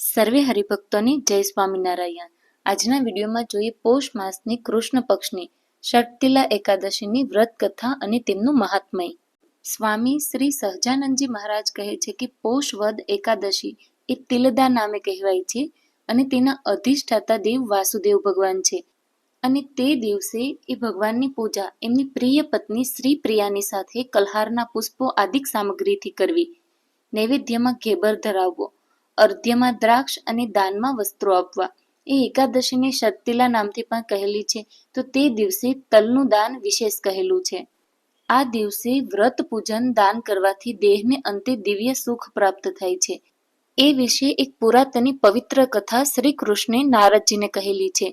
સર્વે હરિભક્તોની જય સ્વામિનારાયણ. આજના વિડીયોમાં જોઈએ પોષ માસની કૃષ્ણ પક્ષની શક્તિલા એકાદશીની વ્રત કથા અને તેમનું મહાત્મય. સ્વામી શ્રી સહજાનંદજી મહારાજ કહે છે કે પોષ વદ એકાદશી એ તિલદા નામે કહેવાય છે અને તેના અધિષ્ઠાતા દેવ વાસુદેવ ભગવાન છે. અને તે દિવસે એ ભગવાનની પૂજા એમની પ્રિય પત્ની શ્રી પ્રિયાની સાથે કલ્હારના પુષ્પો આદિક સામગ્રીથી કરવી. નૈવેદ્યમાં ઘેબર ધરાવવો. અર્ધ્યમાં દ્રાક્ષ અને દાનમાં વસ્ત્રો આપવા. એ એકાદશીને શક્તિલા નામથી પણ કહેલી છે. તો તે દિવસે તલનું દાન વિશેષ કહેલું છે. આ દિવસે વ્રત પૂજન દાન કરવાથી દેહને અંતે દિવ્ય સુખ પ્રાપ્ત થાય છે. એ વિશે એક પુરાતની પવિત્ર કથા શ્રી કૃષ્ણે નારદજીને કહેલી છે.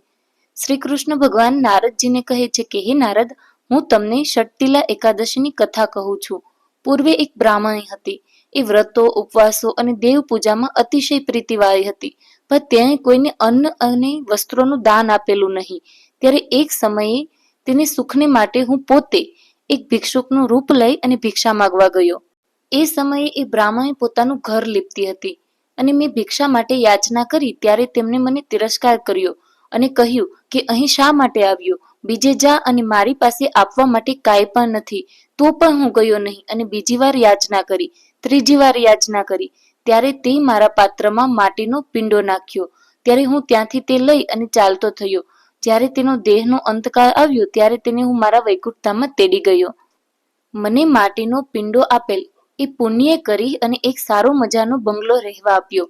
શ્રી કૃષ્ણ ભગવાન નારદજીને કહે છે કે, હે નારદ, હું તમને ષટતિલા એકાદશીની કથા કહું છું. પૂર્વે એક બ્રાહ્મણી હતી. એ વ્રતો, ઉપવાસો અને દેવ પૂજામાં અતિશય પ્રીતિવાળી હતી. પણ તેણે કોઈને અન્ન અને વસ્ત્રોનું દાન આપેલું નહીં. ત્યારે એક સમયે તેને સુખને માટે હું પોતે એક ભિક્ષુકનું રૂપ લઈ અને ભિક્ષા માગવા ગયો. એ સમયે એ બ્રાહ્મણે પોતાનું ઘર લીપતી હતી અને મેં ભિક્ષા માટે યાચના કરી ત્યારે તેમણે મને તિરસ્કાર કર્યો અને કહ્યું કે અહીં શા માટે આવ્યો? બીજે જા અને મારી પાસે આપવા માટે કાંઈ પણ નથી. તો પણ હું ગયો નહીં અને બીજી વાર યાચના કરી, ત્રીજી વાર યાચના કરી. ત્યારે તે મારા પાત્રમાં માટીનો પિંડો નાખ્યો. ત્યારે હું ત્યાંથી તે લઈ અને ચાલતો થયો. જ્યારે તેનો દેહનો અંતકાળ આવ્યો, ત્યારે તેને હું મારા વૈકુંઠધામમાં તેડી ગયો. મને માટીનો પિંડો આપેલ. એ પુણ્ય કરી અને એક સારો મજાનો બંગલો રહેવા આપ્યો.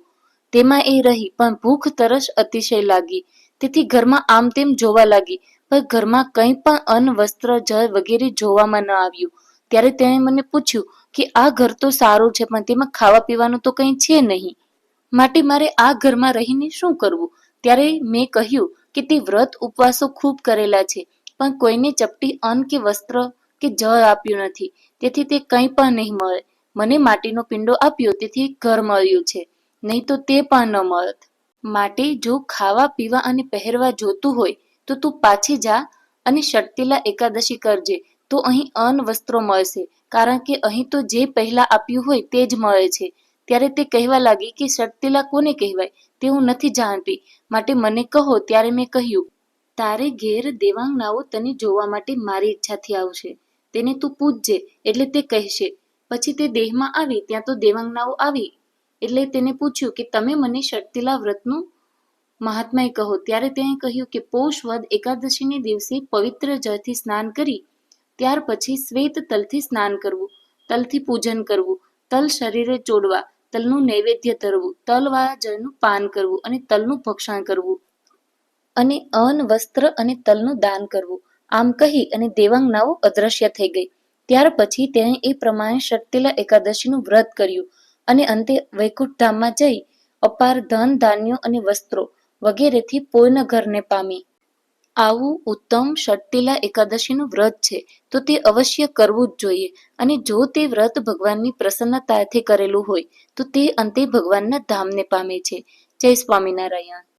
તેમાં એ રહી, પણ ભૂખ તરસ અતિશય લાગી. તેથી ઘરમાં આમ તેમ જોવા લાગી. પણ ઘરમાં કંઈ પણ અન્ન, વસ્ત્ર, જળ વગેરે જોવામાં ન આવ્યું. ત્યારે તેણે મને પૂછ્યું કે આ ઘર તો સારું છે, પણ તેમાં ખાવા પીવાનું તો કંઈ છે નહીં. માટે મારે આ ઘરમાં રહીને શું કરવું? ત્યારે મેં કહ્યું કે તે વ્રત ઉપવાસો ખૂબ કરેલા છે, પણ કોઈને ચપટી અન્ન કે વસ્ત્ર કે જળ આપ્યું નથી. તેથી તે કંઈ પણ નહીં મળે. મને માટીનો પિંડો આપ્યો, તેથી ઘર મળ્યું છે. નહીં તો તે પણ ન મળત. માટે જો ખાવા, પીવા અને પહેરવા જોતું હોય તો તું પાછી જા અને ષટતિલા એકાદશી કરજે. તો અહીં અન્ન વસ્ત્રો મળશે, કારણ કે અહીં તો જે પહેલા આપ્યું હોય તે જ મળે છે. ત્યારે તે કહેવા લાગી કે ષટતિલા કોને કહેવાય? તે હું નથી જાણતી. માટે મને કહો, ત્યારે મેં કહ્યું, તારે ઘેર દેવાંગનાઓ તને જોવા માટે મારી ઈચ્છાથી આવશે. તેને તું પૂજજે, એટલે તે કહેશે. પછી તે દેહમાં આવી, ત્યાં તો દેવાંગનાઓ આવી. એટલે તેને પૂછ્યું કે, તમે મને ષટતિલા વ્રતનું મહાત્મય કહો ત્યારે તેણે કહ્યું કે પૌષ એકાદશીને દિવસે પવિત્ર જળથી સ્નાન કરી, ત્યાર પછી શ્વેત તલથી સ્નાન કરવું, તલથી પૂજન કરવું, તલ શરીરે ચોડવા, તલનું નૈવેદ્ય ધરવું તલવાળા જળનું પાન કરવું અને તલનું ભક્ષણ કરવું અને અન્ન, વસ્ત્ર અને તલનું દાન કરવું. આમ કહી અને દેવાંગનાઓ અદ્રશ્ય થઈ ગઈ. ત્યાર પછી તેણે એ પ્રમાણે શક્તિલા એકાદશીનું વ્રત કર્યું અને અંતે વૈકુંઠધામમાં જઈ અપાર ધન, ધાન્યો અને વસ્ત્રો વગેરેથી પૂર્ણ ઘરને પામી. આવું ઉત્તમ ષટતિલા એકાદશીનું વ્રત છે, તો તે અવશ્ય કરવું જ જોઈએ. અને જો તે વ્રત ભગવાનની પ્રસન્નતાથી કરેલું હોય, તો તે અંતે ભગવાનના ધામને પામે છે. જય સ્વામિનારાયણ.